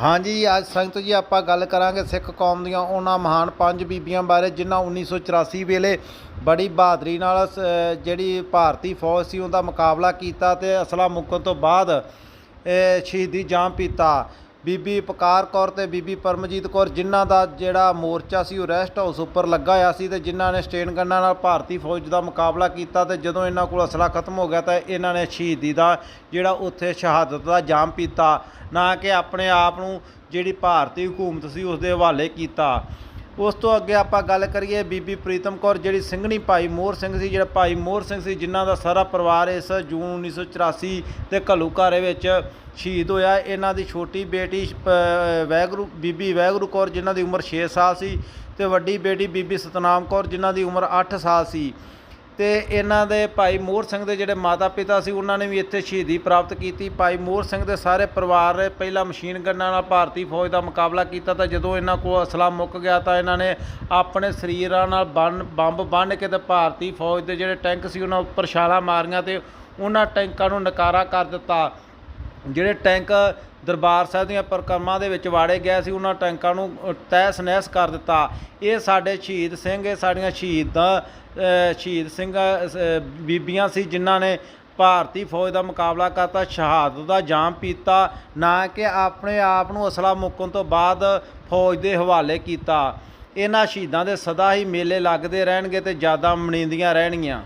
ਹਾਂਜੀ, ਅੱਜ ਸੰਗਤ ਜੀ ਆਪਾਂ ਗੱਲ ਕਰਾਂਗੇ ਸਿੱਖ ਕੌਮ ਦੀਆਂ ਉਹਨਾਂ ਮਹਾਨ ਪੰਜ ਬੀਬੀਆਂ ਬਾਰੇ, ਜਿਨ੍ਹਾਂ 1984 ਵੇਲੇ ਬੜੀ ਬਹਾਦਰੀ ਨਾਲ ਜਿਹੜੀ ਭਾਰਤੀ ਫੌਜ ਸੀ ਉਹਦਾ ਮੁਕਾਬਲਾ ਕੀਤਾ ਤੇ ਅਸਲਾ ਮੁੱਕਣ ਤੋਂ ਬਾਅਦ ਸ਼ਹੀਦੀ ਜਾਮ ਪੀਤਾ। ਬੀਬੀ ਪਕਾਰ ਕੌਰ ਤੇ ਬੀਬੀ ਪਰਮਜੀਤ ਕੌਰ, ਜਿਨ੍ਹਾਂ ਦਾ ਜਿਹੜਾ ਮੋਰਚਾ ਸੀ, ਉਹ ਰੈਸਟ ਹਾਊਸ ਉੱਪਰ ਲੱਗਾ ਹੋਇਆ ਸੀ ਤੇ ਜਿਨ੍ਹਾਂ ਨੇ ਸਟੇਨ ਗੰਨਾਂ ਨਾਲ ਭਾਰਤੀ ਫੌਜ ਦਾ ਮੁਕਾਬਲਾ ਕੀਤਾ ਤੇ ਜਦੋਂ ਇਹਨਾਂ ਕੋਲ ਅਸਲਾ ਖਤਮ ਹੋ ਗਿਆ ਤਾਂ ਇਹਨਾਂ ਨੇ ਸ਼ਹੀਦੀ ਦਾ ਜਿਹੜਾ ਉੱਥੇ ਸ਼ਹਾਦਤ ਦਾ ਜਾਮ ਪੀਤਾ। ਨਾ ਕਿ ਆਪਣੇ ਆਪ ਨੂੰ ਜਿਹੜੀ ਭਾਰਤੀ ਹਕੂਮਤ ਸੀ, ਉਸ ਦੇ ਹਵਾਲੇ ਕੀਤਾ। ਉਸ ਤੋਂ ਅੱਗੇ ਆਪਾਂ ਗੱਲ ਕਰੀਏ ਬੀਬੀ ਪ੍ਰੀਤਮ ਕੌਰ, ਜਿਹੜੀ ਸਿੰਘਣੀ ਭਾਈ ਮੋਹਰ ਸਿੰਘ ਸੀ, ਜਿਹੜਾ ਭਾਈ ਮੋਹਰ ਸਿੰਘ ਸੀ, ਜਿਨ੍ਹਾਂ ਦਾ ਸਾਰਾ ਪਰਿਵਾਰ ਇਸ ਜੂਨ 1984 ਤੇ ਘੱਲੂਘਾਰੇ ਵਿੱਚ ਸ਼ਹੀਦ ਹੋਇਆ। ਇਹਨਾਂ ਦੀ ਛੋਟੀ ਬੇਟੀ ਪ- ਵੈਗਰੂ, ਬੀਬੀ ਵੈਗਰੂ ਕੌਰ, ਜਿਨ੍ਹਾਂ ਦੀ ਉਮਰ 6 ਸਾਲ ਸੀ, ਤੇ ਵੱਡੀ ਬੇਟੀ ਬੀਬੀ ਸਤਨਾਮ ਕੌਰ, ਜਿਨ੍ਹਾਂ ਦੀ ਉਮਰ 8 ਸਾਲ ਸੀ। ਤੇ ਇਹਨਾਂ ਦੇ ਭਾਈ ਮੋਹਰ ਸਿੰਘ ਦੇ ਜਿਹੜੇ ਮਾਤਾ ਪਿਤਾ ਸੀ, ਉਹਨਾਂ ਨੇ ਵੀ ਇੱਥੇ ਸ਼ਹੀਦੀ ਪ੍ਰਾਪਤ ਕੀਤੀ। ਭਾਈ ਮੋਹਰ ਸਿੰਘ ਦੇ ਸਾਰੇ ਪਰਿਵਾਰ ਨੇ ਪਹਿਲਾਂ ਮਸ਼ੀਨ ਗੰਨਾਂ ਨਾਲ ਭਾਰਤੀ ਫੌਜ ਦਾ ਮੁਕਾਬਲਾ ਕੀਤਾ ਤਾਂ ਜਦੋਂ ਇਹਨਾਂ ਕੋਲ ਅਸਲਾ ਮੁੱਕ ਗਿਆ ਤਾਂ ਇਹਨਾਂ ਨੇ ਆਪਣੇ ਸਰੀਰਾਂ ਨਾਲ ਬੰਨ ਬੰਬ ਬੰਨ ਕੇ ਤੇ ਭਾਰਤੀ ਫੌਜ ਦੇ ਜਿਹੜੇ ਟੈਂਕ ਸੀ, ਉਹਨਾਂ ਉੱਪਰ ਛਾਲਾਂ ਮਾਰੀਆਂ ਤੇ ਉਹਨਾਂ ਟੈਂਕਾਂ ਨੂੰ ਨਕਾਰਾ ਕਰ ਦਿੱਤਾ। ਜਿਹੜੇ ਟੈਂਕ ਦਰਬਾਰ ਸਾਹਿਬ ਦੀਆਂ ਪਰਿਕਰਮਾ ਦੇ ਵਿੱਚ ਵਾੜੇ ਗਏ ਸੀ ਉਹਨਾਂ ਟੈਂਕਾਂ ਨੂੰ ਅ, ਨਹਿਸ ਕਰ ਦਿੱਤਾ। ਇਹ ਸਾਡੇ ਸ਼ਹੀਦ ਸਿੰਘ ਇਹ ਸਾਡੀਆਂ ਸ਼ਹੀਦਾਂ ਸ਼ਹੀਦ ਸਿੰਘ ਬੀਬੀਆਂ ਸੀ ਜਿਨ੍ਹਾਂ ਨੇ ਭਾਰਤੀ ਫੌਜ ਦਾ ਮੁਕਾਬਲਾ ਕਰਤਾ ਸ਼ਹਾਦਤ ਦਾ ਜਾਮ ਪੀਤਾ ਨਾ ਕਿ ਆਪਣੇ ਆਪ ਨੂੰ ਅਸਲਾ ਮੁੱਕਣ ਤੋਂ ਬਾਅਦ ਫੌਜ ਦੇ ਹਵਾਲੇ ਕੀਤਾ। ਇਹਨਾਂ ਸ਼ਹੀਦਾਂ ਦੇ ਸਦਾ ਹੀ ਮੇਲੇ ਲੱਗਦੇ ਰਹਿਣਗੇ ਤੇ ਯਾਦਾਂ ਮਣੀਂਦੀਆਂ ਰਹਿਣਗੀਆਂ।